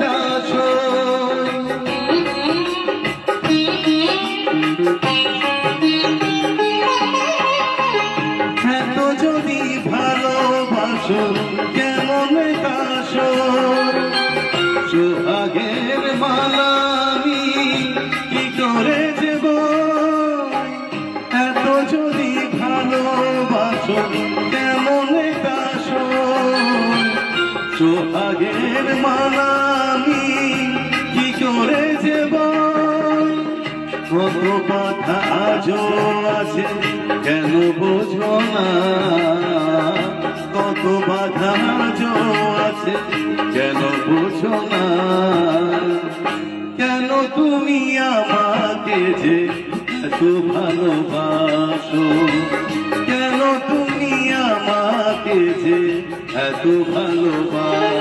দাসো এত যদি ভালোবাসো, কেমন দাসো সোহাগের মালা আমি কি করে দেব? এত যদি ভালোবাসো সোহাগের মালা আমি কি করে দেব কত কথা আজও আছে, কেন বোঝো না? কত বাধা আজও আছে, কেন বোঝো না? কেন তুমি আমাকে যে এত ভালোবাসো? কেন তুমি এত ভালোবাসো